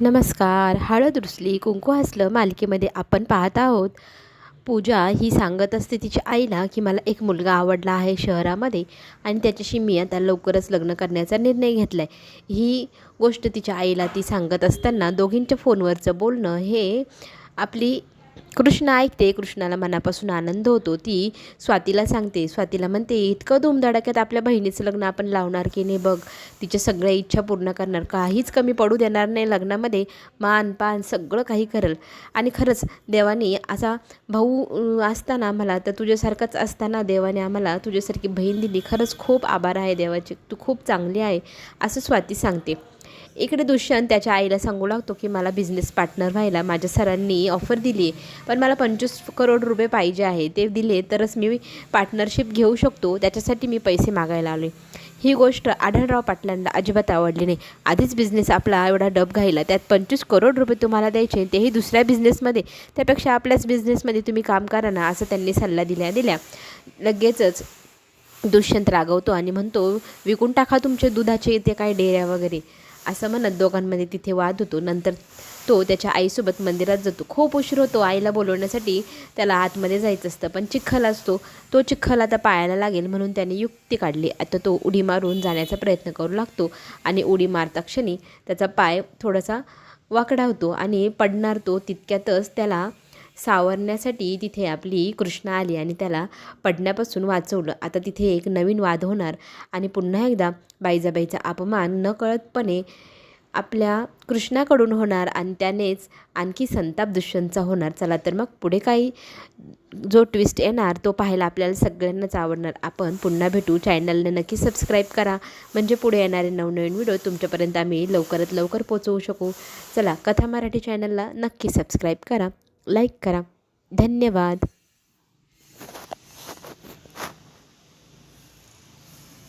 नमस्कार. हळद रुसली कुंकू हसलं मालिकेमध्ये आपण पाहत आहोत. पूजा ही सांगत असते तिच्या आईला की मला एक मुलगा आवडला आहे शहरामध्ये आणि त्याच्याशी मी आता लवकरच लग्न करण्याचा निर्णय घेतला आहे ही गोष्ट तिच्या आईला ती सांगत असताना दोघींच्या फोनवरचं बोलणं हे आपली कृष्णा ऐकते कृष्णाला मनापासून आनंद होतो. ती स्वातीला सांगते स्वातीला म्हणते इतकं धूमधडाक्यात आपल्या बहिणीचं लग्न आपण लावणार की नाही बघ? तिच्या सगळ्या इच्छा पूर्ण करणार. काहीच कमी पडू देणार नाही लग्नामध्ये. मान पान सगळं काही करेल. आणि खरंच देवाने असा भाऊ असताना मला तर तुझ्यासारखाच असताना देवाने आम्हाला तुझ्यासारखी बहीण दिली. खरंच खूप आभार आहे देवाचे. तू खूप चांगली आहे असं स्वाती सांगते. इकडे दुष्यंत त्याच्या आईला सांगू लागतो की मला बिझनेस पार्टनर व्हायला माझ्या सरांनी ऑफर दिली आहे पण मला पंचवीस करोड रुपये पाहिजे आहे. ते दिले तरच मी पार्टनरशिप घेऊ शकतो. त्याच्यासाठी मी पैसे मागायला आलो ही गोष्ट आढळराव पाटलांना अजिबात आवडली नाही. आधीच बिझनेस आपला एवढा डब घायला त्यात पंचवीस करोड रुपये तुम्हाला द्यायचे तेही दुसऱ्या बिझनेसमध्ये त्यापेक्षा आपल्याच बिझनेसमध्ये तुम्ही काम करा ना असं त्यांनी सल्ला दिल्या दिल्या. लगेचच दुष्यंत रागवतो आणि म्हणतो विकून टाका तुमचे दुधाचे ते काय डेऱ्या वगैरे. असं म्हणत दोघांमध्ये तिथे वाद होतो. नंतर तो त्याच्या आईसोबत मंदिरात जातो. खूप उशीर होतो आईला बोलवण्यासाठी त्याला आतमध्ये जायचं असतं. पण चिखल असतो. तो चिखल आता पायाला लागेल म्हणून त्याने युक्ती काढली. आता तो उडी मारून जाण्याचा प्रयत्न करू लागतो आणि उडी मारता क्षणी त्याचा पाय थोडासा वाकडा होतो आणि पडणार तो तितक्यातच त्याला सावरण्यासाठी तिथे आपली कृष्णा आली आणि त्याला पडण्यापासून वाचवलं. आता तिथे एक नवीन वाद होणार आणि पुन्हा एकदा बाईजाबाईचा अपमान न कळतपणे आपल्या कृष्णाकडून होणार आणि त्यानेच आणखी संताप दुष्यंतचा होणार. चला तर मग पुढे काही जो ट्विस्ट येणार तो पाहायला आपल्याला सगळ्यांनाच आवडणार. आपण पुन्हा भेटू. चॅनलने नक्की सबस्क्राईब करा. म्हणजे पुढे येणारे नवनवीन व्हिडिओ तुमच्यापर्यंत आम्ही लवकरात लवकर पोचवू शकू. चला कथा मराठी चॅनलला नक्की सबस्क्राईब करा. लाईक करा. धन्यवाद.